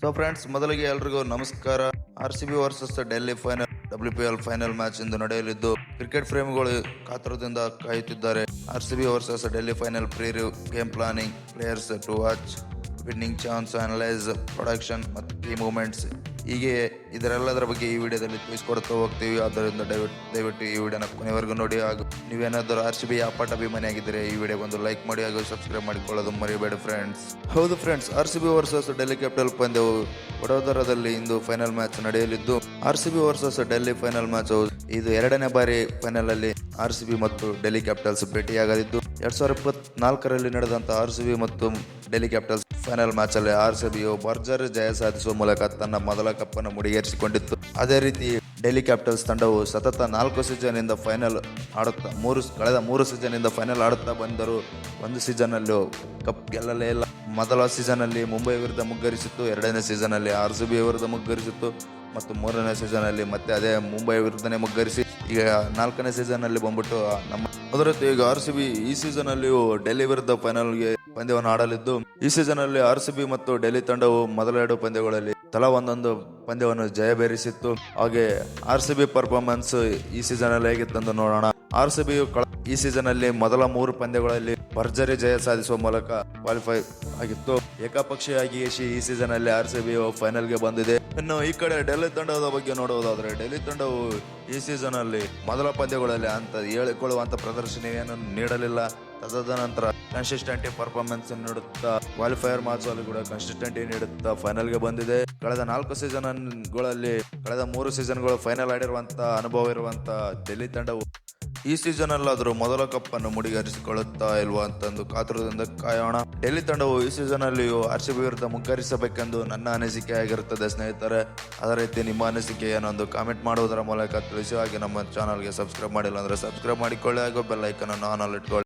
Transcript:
So friends ಮೊದಲಿಗೆ ಎಲ್ರಿಗೂ ನಮಸ್ಕಾರ. R C B versus Delhi final W P L final match ಇಂದು ನಡೆಯಲಿದ್ದು cricket ಪ್ರೇಮಿಗಳು ಕಾತರದಿಂದ ಕಾಯುತ್ತಿದ್ದಾರೆ. R C B versus Delhi final preview game planning players to watch winning chance analyse production ಮತ್ತು key moments ಹೀಗೆ ಇದರೆಲ್ಲದರ ಬಗ್ಗೆ ಈ ವಿಡಿಯೋದಲ್ಲಿ ತಿಳಿಸ್ಕೊಡ್ತಾ ಹೋಗ್ತೀವಿ. ಆದ್ದರಿಂದ ದಯವಿಟ್ಟು ದಯವಿಟ್ಟು ಈ ವಿಡಿಯೋನ ಕೊನೆವರೆಗೂ ನೋಡಿ ಹಾಗೂ ನೀವೇನಾದರೂ ಆರ್ ಸಿ ಬಿ ಅಪಾಟ ಅಭಿಮಾನಿ ಆಗಿದ್ದರೆ ಈ ವಿಡಿಯೋ ಒಂದು ಲೈಕ್ ಮಾಡಿ ಹಾಗೂ ಸಬ್ಸ್ಕ್ರೈಬ್ ಮಾಡಿಕೊಳ್ಳೋದು ಮರಿಬೇಡಿ ಫ್ರೆಂಡ್ಸ್ ಹೌದು friends R C B versus Delhi capital ಪಂದ್ಯವು ವಡೋದರದಲ್ಲಿ ಇಂದು ಫೈನಲ್ ಮ್ಯಾಚ್ ನಡೆಯಲಿದ್ದು R C B versus Delhi final match ಇದು ಎರಡನೇ ಬಾರಿ ಫೈನಲ್ ಅಲ್ಲಿ ಆರ್ ಸಿ ಬಿ ಮತ್ತು ಡೆಲ್ಲಿ ಕ್ಯಾಪಿಟಲ್ಸ್ ಭೇಟಿಯಾಗಲಿದ್ದು, ಎರಡ್ ಸಾವಿರದ ಇಪ್ಪತ್ನಾಲ್ಕರಲ್ಲಿ ನಡೆದಂತಹ ಆರ್ ಸಿ ಬಿ ಮತ್ತು ಡೆಲ್ಲಿ ಕ್ಯಾಪಿಟಲ್ಸ್ ಫೈನಲ್ ಮ್ಯಾಚಲ್ಲಿ ಆರ್ ಸಿ ಬಿಯು ಜಯ ಸಾಧಿಸುವ ಮೂಲಕ ತನ್ನ ಮೊದಲ ಕಪ್ಪನ್ನು ಮುಡಿಗೇರಿಸಿಕೊಂಡಿತ್ತು. ಅದೇ ರೀತಿ ಡೆಲ್ಲಿ ಕ್ಯಾಪಿಟಲ್ಸ್ ತಂಡವು ಸತತ ನಾಲ್ಕು ಸೀಸನ್ ಇಂದ ಫೈನಲ್ ಆಡುತ್ತಾ, ಮೂರು ಕಳೆದ ಮೂರು ಸೀಸನ್ ಇಂದ ಫೈನಲ್ ಆಡುತ್ತಾ ಬಂದರು ಒಂದು ಸೀಸನ್ ಅಲ್ಲೂ ಕಪ್ ಗೆಲ್ಲಲೇ ಇಲ್ಲ. ಮೊದಲ ಸೀಸನಲ್ಲಿ ಮುಂಬೈ ವಿರುದ್ಧ ಮುಗ್ಗರಿಸಿತ್ತು, ಎರಡನೇ ಸೀಸನಲ್ಲಿ ಆರ್ ಸಿ ವಿರುದ್ಧ ಮುಗ್ಗರಿಸಿತ್ತು ಮತ್ತು ಮೂರನೇ ಸೀಸನಲ್ಲಿ ಮತ್ತೆ ಅದೇ ಮುಂಬೈ ವಿರುದ್ಧನೇ ಮುಗ್ಗರಿಸಿ ಈಗ ನಾಲ್ಕನೇ ಸೀಸನಲ್ಲಿ ಬಂದ್ಬಿಟ್ಟು ನಮ್ಮ ಅದರದ್ದು ಈಗ ಆರ್ ಸಿ ಬಿ ಈ ಸೀಸನ್ ಅಲ್ಲಿಯೂ ಡೆಲ್ಲಿ ವಿರುದ್ಧ ಫೈನಲ್ಗೆ ಪಂದ್ಯವನ್ನು ಆಡಲಿದ್ದು, ಈ ಸೀಸನ್ ಅಲ್ಲಿ ಆರ್ ಸಿ ಬಿ ಮತ್ತು ಡೆಲ್ಲಿ ತಂಡವು ಮೊದಲ ಎರಡು ಪಂದ್ಯಗಳಲ್ಲಿ ತಲಾ ಒಂದೊಂದು ಪಂದ್ಯವನ್ನು ಜಯಬೇರಿಸಿತ್ತು ಹಾಗೆ ಆರ್ ಸಿ ಬಿ ಪರ್ಫಾರ್ಮೆನ್ಸ್ ಈ ಸೀಸನ್ ಅಲ್ಲಿ ಹೇಗಿತ್ತಂದು ನೋಡೋಣ. ಆರ್ ಸಿ ಬಿ ಈ ಸೀಸನ್ ಅಲ್ಲಿ ಮೊದಲ ಮೂರು ಪಂದ್ಯಗಳಲ್ಲಿ ಭರ್ಜರಿ ಜಯ ಸಾಧಿಸುವ ಮೂಲಕ ಕ್ವಾಲಿಫೈ ಆಗಿತ್ತು. ಏಕಪಕ್ಷೀಯವಾಗಿ ಈ ಸೀಸನ್ ಅಲ್ಲಿ ಆರ್ ಸಿ ಬಿ ಫೈನಲ್ಗೆ ಬಂದಿದೆ. ಇನ್ನು ಈ ಕಡೆ ಡೆಲ್ಲಿ ತಂಡದ ಬಗ್ಗೆ ನೋಡುವುದಾದ್ರೆ, ಡೆಲ್ಲಿ ತಂಡವು ಈ ಸೀಸನ್ ಅಲ್ಲಿ ಮೊದಲ ಪಂದ್ಯಗಳಲ್ಲಿ ಅಂತ ಹೇಳಿಕೊಳ್ಳುವಂತ ಪ್ರದರ್ಶನವನ್ನು ನೀಡಲಿಲ್ಲ. ತದನಂತರ ಕನ್ಸಿಸ್ಟೆಂಟ್ ಪರ್ಫಾರ್ಮೆನ್ಸ್ ನೀಡುತ್ತಾ ಕ್ವಾಲಿಫೈಯರ್ ಮ್ಯಾಚ್ ಅಲ್ಲಿ ಕೂಡ ಕನ್ಸಿಸ್ಟೆಂಟ್ ನೀಡುತ್ತಾ ಫೈನಲ್ಗೆ ಬಂದಿದೆ. ಕಳೆದ ನಾಲ್ಕು ಸೀಸನ್ಗಳಲ್ಲಿ, ಕಳೆದ ಮೂರು ಸೀಸನ್ಗಳು ಫೈನಲ್ ಆಡಿರುವಂತ ಅನುಭವ ಇರುವಂತ ಡೆಲ್ಲಿ ತಂಡವು ಈ ಸೀಸನ್ ಅಲ್ಲಾದರೂ ಮೊದಲ ಕಪ್ ಅನ್ನು ಮುಡಿಗರಿಸಿಕೊಳ್ಳುತ್ತಾ ಇಲ್ವಾ ಅಂತಂದು ಕಾತುರದಿಂದ ಕಾಯೋಣ. ಡೆಲ್ಲಿ ತಂಡವು ಈ ಸೀಸನ್ ಅಲ್ಲಿಯೂ ಆರ್ ಸಿ ಬಿ ವಿರುದ್ಧ ಮುಗ್ಗರಿಸಬೇಕೆಂದು ನನ್ನ ಅನಿಸಿಕೆ ಆಗಿರುತ್ತದೆ ಸ್ನೇಹಿತರೆ. ಅದೇ ರೀತಿ ನಿಮ್ಮ ಅನಿಸಿಕೆ ಏನೊಂದು ಕಾಮೆಂಟ್ ಮಾಡುವುದರ ಮೂಲಕ ತಿಳಿಸಿ, ಹಾಗೆ ನಮ್ಮ ಚಾನಲ್ಗೆ ಸಬ್ಸ್ಕ್ರೈಬ್ ಮಾಡಿಲ್ಲ ಅಂದ್ರೆ ಸಬ್ಸ್ಕ್ರೈಬ್ ಮಾಡಿಕೊಳ್ಳಿ, ಹಾಗೂ ಬೆಲ್ ಐಕನ್ ಅನ್ನು ಆನ್ ಇಟ್ಕೊಳ್ಳಿ.